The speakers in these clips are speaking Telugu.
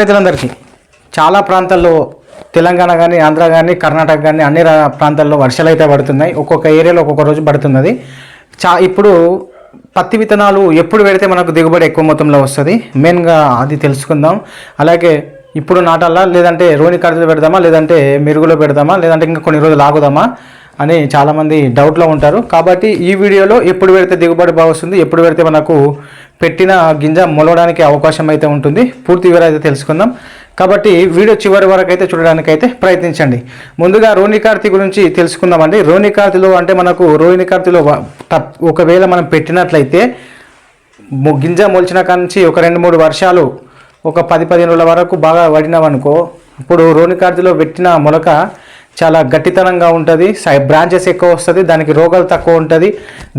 రైతులందరికీ చాలా ప్రాంతాల్లో తెలంగాణ కానీ ఆంధ్ర కానీ కర్ణాటక కానీ అన్ని ప్రాంతాల్లో వర్షాలు అయితే పడుతున్నాయి. ఒక్కొక్క ఏరియాలో ఒక్కొక్క రోజు పడుతున్నది. చా ఇప్పుడు పత్తి విత్తనాలు ఎప్పుడు పెడితే మనకు దిగుబడి ఎక్కువ మొత్తంలో వస్తుంది. మెయిన్గా అది తెలుసుకుందాం. అలాగే ఇప్పుడు నాటాలా లేదంటే రోని కడతలు పెడదామా లేదంటే మెరుగులో పెడదామా లేదంటే ఇంకా కొన్ని రోజులు ఆగుదామా అని చాలామంది డౌట్లో ఉంటారు. కాబట్టి ఈ వీడియోలో ఎప్పుడు పెడితే దిగుబడి బాగా వస్తుంది ఎప్పుడు పెడితే మనకు పెట్టిన గింజ మొలవడానికి అవకాశం అయితే ఉంటుంది. పూర్తి వివరాలు అయితే తెలుసుకుందాం. కాబట్టి వీడియో చివరి వరకు అయితే చూడడానికి అయితే ప్రయత్నించండి. ముందుగా రోనికార్తి గురించి తెలుసుకుందామండి. రోనికార్తిలో అంటే మనకు రోనికార్తిలో ఒకవేళ మనం పెట్టినట్లయితే గింజ మొలిచిన కాంచి ఒక రెండు మూడు వర్షాలు ఒక పది పదిహేను రోజుల వరకు బాగా పడినామనుకో ఇప్పుడు రోనికార్తిలో పెట్టిన మొలక చాలా గట్టితనంగా ఉంటుంది. సై బ్రాంచెస్ ఎక్కువ వస్తుంది. దానికి రోగాలు తక్కువ ఉంటుంది.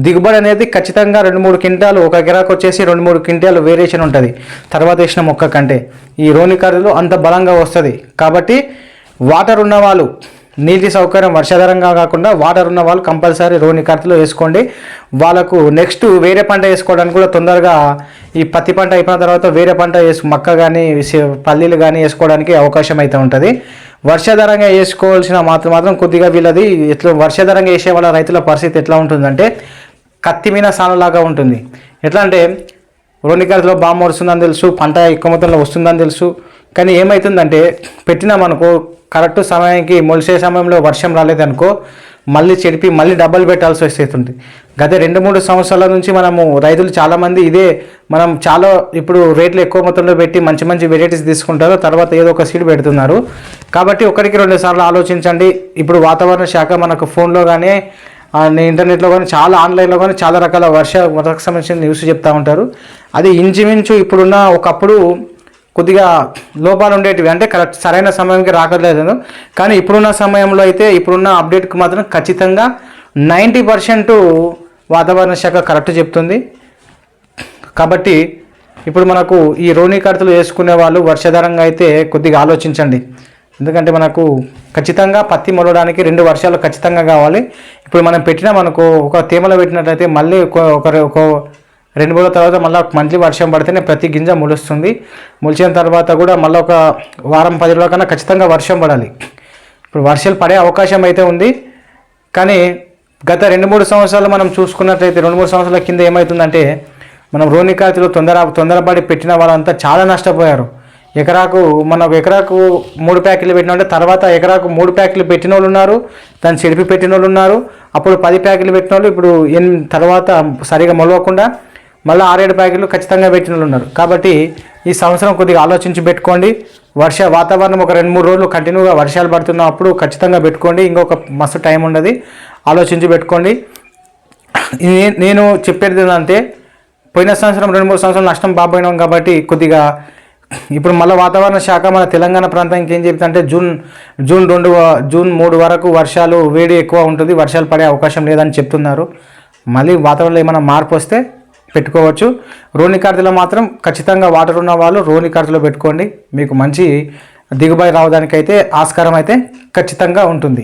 దిగుబడి అనేది ఖచ్చితంగా రెండు మూడు క్వింటాలు ఒక గిరాకు వచ్చేసి రెండు మూడు క్వింటాలు వేరియేషన్ ఉంటుంది. తర్వాత వేసిన మొక్క కంటే ఈ రోని కర్రలు అంత బలంగా వస్తుంది. కాబట్టి వాటర్ ఉన్నవాళ్ళు నీటి సౌకర్యం వర్షాధారంగా కాకుండా వాటర్ ఉన్న వాళ్ళు కంపల్సరీ రోని కర్రలు వేసుకోండి. వాళ్ళకు నెక్స్ట్ వేరే పంట వేసుకోవడానికి కూడా తొందరగా ఈ పత్తి పంట అయిపోయిన తర్వాత వేరే పంట వేసు మక్క కానీ పల్లీలు కానీ వేసుకోవడానికి అవకాశం అయితే ఉంటుంది. వర్షాధారంగా వేసుకోవాల్సిన మాత్రం మాత్రం కొద్దిగా వీళ్ళది ఎట్లా వర్షాధారంగా వేసే వాళ్ళ రైతుల పరిస్థితి ఎట్లా ఉంటుందంటే కత్తిమీన సానలాగా ఉంటుంది. ఎట్లా అంటే రోనికర్లో బాగా వస్తుందని తెలుసు పంట ఎక్కువ మొత్తంలో వస్తుందని తెలుసు. కానీ ఏమవుతుందంటే పెట్టినామనుకో కరెక్ట్ సమయానికి మొలిసే సమయంలో వర్షం రాలేదనుకో మళ్ళీ చెడిపి మళ్ళీ డబ్బులు పెట్టాల్సి వస్తుంది గత రెండు మూడు సంవత్సరాల నుంచి మనము రైతులు చాలామంది ఇదే మనం చాలా ఇప్పుడు రేట్లు ఎక్కువ మొత్తంలో పెట్టి మంచి మంచి వెరైటీస్ తీసుకుంటారు. తర్వాత ఏదో ఒక సీడ్ పెడుతున్నారు. కాబట్టి ఒకటికి రెండు సార్లు ఆలోచించండి. ఇప్పుడు వాతావరణ శాఖ మనకు ఫోన్లో కానీ ఇంటర్నెట్లో కానీ చాలా ఆన్లైన్లో కానీ చాలా రకాల వర్ష వర్షకు సంబంధించిన న్యూస్ చెప్తూ ఉంటారు. అది ఇంచుమించు ఇప్పుడున్న ఒకప్పుడు కొద్దిగా లోపాలు ఉండేటివి. అంటే కరెక్ట్ సరైన సమయానికి రాకలేదు కానీ ఇప్పుడున్న సమయంలో అయితే ఇప్పుడున్న అప్డేట్కి మాత్రం ఖచ్చితంగా నైంటీ పర్సెంట్ వాతావరణ శాఖ కరెక్ట్ చెప్తుంది. కాబట్టి ఇప్పుడు మనకు ఈ రోణి కడతలు వేసుకునే వాళ్ళు వర్షాధారంగా అయితే కొద్దిగా ఆలోచించండి. ఎందుకంటే మనకు ఖచ్చితంగా పత్తి మొలవడానికి రెండు వర్షాలు ఖచ్చితంగా కావాలి. ఇప్పుడు మనం పెట్టిన మనకు ఒక తేమలో పెట్టినట్లయితే మళ్ళీ ఒక ఒక ఒక రెండు మూడు తర్వాత మళ్ళీ మంత్లీ వర్షం పడితేనే ప్రతి గింజ మొలుస్తుంది. మొలిచిన తర్వాత కూడా మళ్ళీ ఒక వారం పది రోజుల కన్నా ఖచ్చితంగా వర్షం పడాలి. ఇప్పుడు వర్షాలు పడే అవకాశం అయితే ఉంది. కానీ గత రెండు మూడు సంవత్సరాలు మనం చూసుకున్నట్లయితే రెండు మూడు సంవత్సరాల కింద ఏమవుతుందంటే మనం రోనికాతిలో తొందర తొందరపడి పెట్టిన వాళ్ళంతా చాలా నష్టపోయారు. ఎకరాకు మన ఎకరాకు మూడు ప్యాకెట్లు పెట్టిన తర్వాత ఎకరాకు మూడు ప్యాకెట్లు పెట్టిన వాళ్ళు ఉన్నారు దాన్ని చెడిపి పెట్టిన వాళ్ళు ఉన్నారు. అప్పుడు పది ప్యాకెట్లు పెట్టిన వాళ్ళు ఇప్పుడు ఎన్ తర్వాత సరిగా మొలవకుండా మళ్ళీ ఆరేడు ప్యాకెట్లు ఖచ్చితంగా పెట్టిన ఉన్నారు. కాబట్టి ఈ సంవత్సరం కొద్దిగా ఆలోచించి పెట్టుకోండి. వర్ష వాతావరణం ఒక రెండు మూడు రోజులు కంటిన్యూగా వర్షాలు పడుతున్నప్పుడు ఖచ్చితంగా పెట్టుకోండి. ఇంకొక మస్తు టైం ఉండదు. ఆలోచించి పెట్టుకోండి. నేను చెప్పేది ఏంటంటే పోయిన సంవత్సరం రెండు మూడు సంవత్సరాలు నష్టం బాబోయినాం కాబట్టి కొద్దిగా ఇప్పుడు మళ్ళీ వాతావరణ శాఖ మన తెలంగాణ ప్రాంతానికి ఏం చెప్తుందంటే జూన్ జూన్ రెండు జూన్ మూడు వరకు వర్షాలు వేడి ఎక్కువ ఉంటుంది. వర్షాలు పడే అవకాశం లేదని చెప్తున్నారు. మళ్ళీ వాతావరణంలో ఏమైనా మార్పు వస్తే పెట్టుకోవచ్చు. రోని కార్తీలో మాత్రం ఖచ్చితంగా వాటర్ ఉన్న వాళ్ళు రోని కార్తీలో పెట్టుకోండి. మీకు మంచి దిగుబడి రావడానికైతే ఆస్కారం అయితే ఖచ్చితంగా ఉంటుంది.